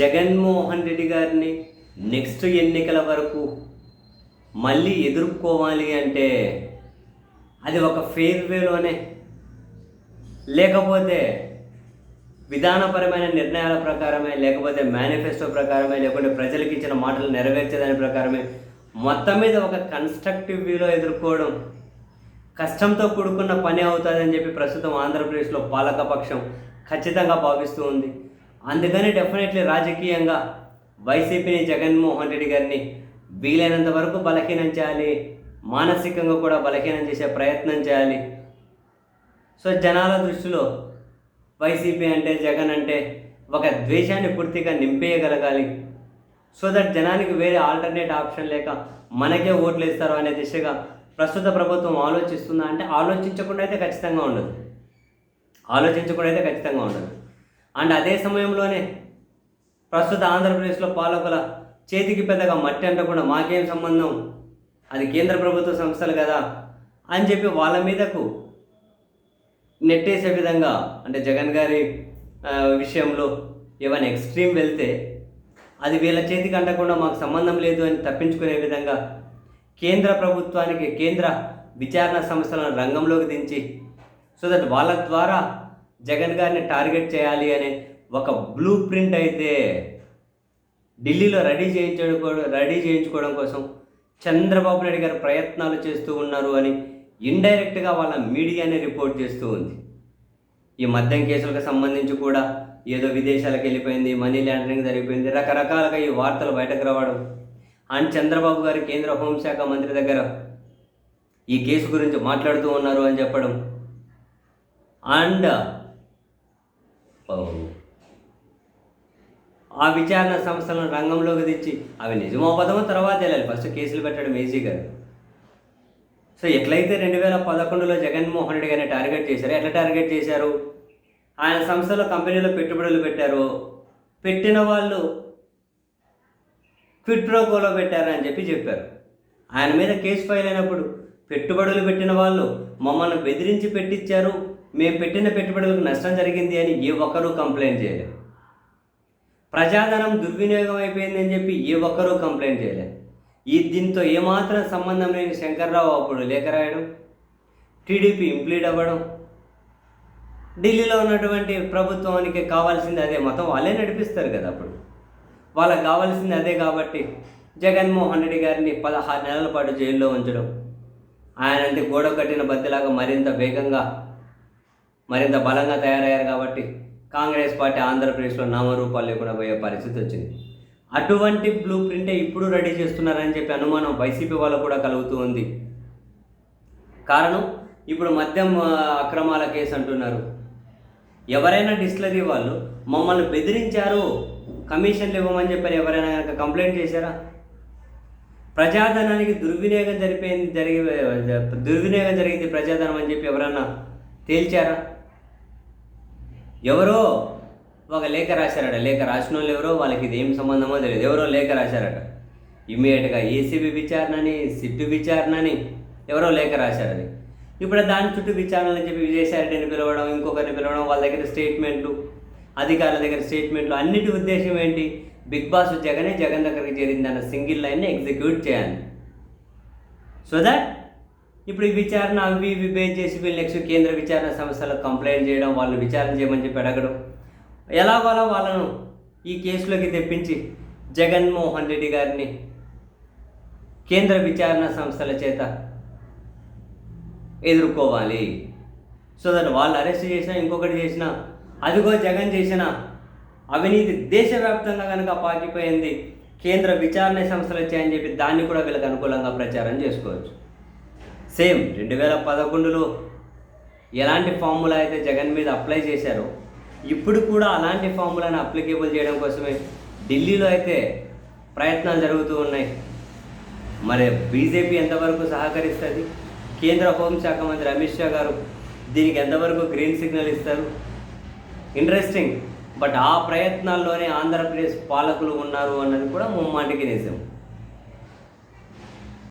జగన్మోహన్ రెడ్డి గారిని నెక్స్ట్ ఎన్నికల వరకు మళ్ళీ ఎదుర్కోవాలి అంటే అది ఒక ఫెయిర్ వేలోనే. లేకపోతే విధానపరమైన నిర్ణయాల ప్రకారమే లేకపోతే మేనిఫెస్టో ప్రకారమే లేకుంటే ప్రజలకు ఇచ్చిన మాటలు నెరవేర్చేదాని ప్రకారమే మొత్తం మీద ఒక కన్స్ట్రక్టివ్ వ్యూలో ఎదుర్కోవడం కష్టంతో కూడుకున్న పని అవుతుందని చెప్పి ప్రస్తుతం ఆంధ్రప్రదేశ్లో పాలకపక్షం ఖచ్చితంగా భావిస్తూ ఉంది. అందుకని డెఫినెట్లీ రాజకీయంగా వైసీపీని జగన్మోహన్ రెడ్డి గారిని వీలైనంత వరకు బలహీనం చేయాలి మానసికంగా కూడా బలహీనం చేసే ప్రయత్నం చేయాలి. సో జనాల దృష్టిలో వైసీపీ అంటే జగన్ అంటే ఒక ద్వేషాన్ని పూర్తిగా నింపేయగలగాలి. సో దట్ జనానికి వేరే ఆల్టర్నేట్ ఆప్షన్ లేక మనకే ఓట్లు ఇస్తారు అనే దిశగా ప్రస్తుత ప్రభుత్వం ఆలోచిస్తుందా అంటే ఆలోచించకుండా అయితే ఖచ్చితంగా ఉండదు. ఆలోచించకుండా అయితే ఖచ్చితంగా ఉండదు. అండ్ అదే సమయంలోనే ప్రస్తుత ఆంధ్రప్రదేశ్లో పాలకుల చేతికి పెద్దగా మట్టి అంటకుండా మాకేం సంబంధం? అది కేంద్ర ప్రభుత్వ సంస్థలు కదా అని చెప్పి వాళ్ళ మీదకు నెట్టేసే విధంగా అంటే జగన్ గారి విషయంలో ఏమైనా ఎక్స్ట్రీమ్ వెళ్తే అది వీళ్ళ చేతికి అంటకుండా మాకు సంబంధం లేదు అని తప్పించుకునే విధంగా కేంద్ర ప్రభుత్వానికి కేంద్ర విచారణ సంస్థలను రంగంలోకి దించి సో దట్ వాళ్ళ ద్వారా జగన్ గారిని టార్గెట్ చేయాలి అనే ఒక బ్లూ ప్రింట్ అయితే ఢిల్లీలో రెడీ చేయించుకోవడం రెడీ చేయించుకోవడం కోసం చంద్రబాబు నాయుడు గారు ప్రయత్నాలు చేస్తూ ఉన్నారు అని ఇండైరెక్ట్గా వాళ్ళ మీడియానే రిపోర్ట్ చేస్తూ ఉంది. ఈ మద్యం కేసులకు సంబంధించి కూడా ఏదో విదేశాలకు వెళ్ళిపోయింది మనీ లాండరింగ్ జరిగిపోయింది రకరకాలుగా ఈ వార్తలు బయటకు రావడం. అండ్ చంద్రబాబు గారు కేంద్ర హోంశాఖ మంత్రి దగ్గర ఈ కేసు గురించి మాట్లాడుతూ ఉన్నారు అని చెప్పడం. అండ్ ఆ విచారణ సంస్థలను రంగంలోకి తెచ్చి అవి నిజమో అబద్ధమో తర్వాత వెళ్ళాలి. ఫస్ట్ కేసులు పెట్టడం ఈజీ కాదు. సో ఎట్లయితే రెండు వేల పదకొండులో జగన్మోహన్ రెడ్డి గారిని టార్గెట్ చేశారు ఎట్లా టార్గెట్ చేశారు? ఆయన సంస్థలో కంపెనీలో పెట్టుబడులు పెట్టారు. పెట్టిన వాళ్ళు క్విట్ ప్రోకోలో పెట్టారని చెప్పి చెప్పారు. ఆయన మీద కేసు ఫైల్ అయినప్పుడు పెట్టుబడులు పెట్టిన వాళ్ళు మమ్మల్ని బెదిరించి పెట్టించారు. మేము పెట్టిన పెట్టుబడులకు నష్టం జరిగింది అని ఏ ఒక్కరూ కంప్లైంట్ చేయలేదు. ప్రజాధనం దుర్వినియోగం అయిపోయిందని చెప్పి ఏ ఒక్కరూ కంప్లైంట్ చేయలేదు. ఈ దీంతో ఏమాత్రం సంబంధం లేని శంకర్రావు అప్పుడు లేఖ రాయడం టీడీపీ ఇంప్లీడ్ అవ్వడం ఢిల్లీలో ఉన్నటువంటి ప్రభుత్వానికి కావాల్సింది అదే మొత్తం వాళ్ళే నడిపిస్తారు కదా అప్పుడు. వాళ్ళకి కావాల్సింది అదే కాబట్టి జగన్మోహన్ రెడ్డి గారిని పదహారు నెలల పాటు జైల్లో ఉంచడం ఆయన అంటే గోడ కట్టిన బతిలాగా మరింత వేగంగా మరింత బలంగా తయారయ్యారు కాబట్టి కాంగ్రెస్ పార్టీ ఆంధ్రప్రదేశ్లో నామరూపాలు లేకుండా పోయే పరిస్థితి వచ్చింది. అటువంటి బ్లూ ప్రింటే ఇప్పుడు రెడీ చేస్తున్నారని చెప్పి అనుమానం వైసీపీ వాళ్ళు కూడా కలుగుతూ ఉంది. కారణం ఇప్పుడు మద్యం అక్రమాల కేసు అంటున్నారు. ఎవరైనా డిస్లరీ వాళ్ళు మమ్మల్ని బెదిరించారు కమిషన్లు ఇవ్వమని చెప్పారు ఎవరైనా కనుక కంప్లైంట్ చేశారా? ప్రజాధనానికి దుర్వినియోగం జరిపోయింది జరిగి దుర్వినియోగం జరిగింది ప్రజాధనం అని చెప్పి ఎవరన్నా తేల్చారా? ఎవరో ఒక లేఖ రాశారట. లేఖ రాసిన వాళ్ళు ఎవరో వాళ్ళకి ఇది ఏం సంబంధమో తెలియదు. ఎవరో లేఖ రాశారట. ఇమ్మీడియట్గా ఏసీబీ విచారణని సిట్టు విచారణని ఎవరో లేఖ రాశారని ఇప్పుడు దాని చుట్టూ విచారణలు అని చెప్పి విజయసాయిరెడ్డిని పిలవడం ఇంకొకరిని పిలవడం వాళ్ళ దగ్గర స్టేట్మెంట్లు అధికారుల దగ్గర స్టేట్మెంట్లు అన్నిటి ఉద్దేశం ఏంటి? బిగ్ బాస్ జగనే జగన్ దగ్గరికి చేరింది అన్న సింగిల్ లైన్ని ఎగ్జిక్యూట్ చేయాలి. సో దట్ ఇప్పుడు ఈ విచారణ అవి ఇవి బేస్ చేసి వీళ్ళు నెక్స్ట్ కేంద్ర విచారణ సంస్థలకు కంప్లైంట్ చేయడం వాళ్ళు విచారణ చేయమని చెప్పి అడగడం. ఎలాగోలా వాళ్ళను ఈ కేసులోకి తెప్పించి జగన్మోహన్ రెడ్డి గారిని కేంద్ర విచారణ సంస్థల చేత ఎదుర్కోవాలి. సో దట్ వాళ్ళు అరెస్ట్ చేసినా ఇంకొకటి చేసినా అదిగో జగన్ చేసిన అవినీతి దేశవ్యాప్తంగా కనుక పాకిపోయింది కేంద్ర విచారణ సంస్థలు వచ్చాయని చెప్పి దాన్ని కూడా వీళ్ళకి అనుకూలంగా ప్రచారం చేసుకోవచ్చు. సేమ్ రెండు వేల పదకొండులో ఎలాంటి ఫార్ములా అయితే జగన్ మీద అప్లై చేశారో ఇప్పుడు కూడా అలాంటి ఫార్ములాని అప్లికేబుల్ చేయడం కోసమే ఢిల్లీలో అయితే ప్రయత్నాలు జరుగుతూ ఉన్నాయి. మరి బీజేపీ ఎంతవరకు సహకరిస్తుంది? కేంద్ర హోంశాఖ మంత్రి అమిత్ షా గారు దీనికి ఎంతవరకు గ్రీన్ సిగ్నల్ ఇస్తారు? ఇంట్రెస్టింగ్ బట్ ఆ ప్రయత్నాల్లోనే ఆంధ్రప్రదేశ్ పాలకులు ఉన్నారు అన్నది కూడా ముమ్మాటికి నిజం.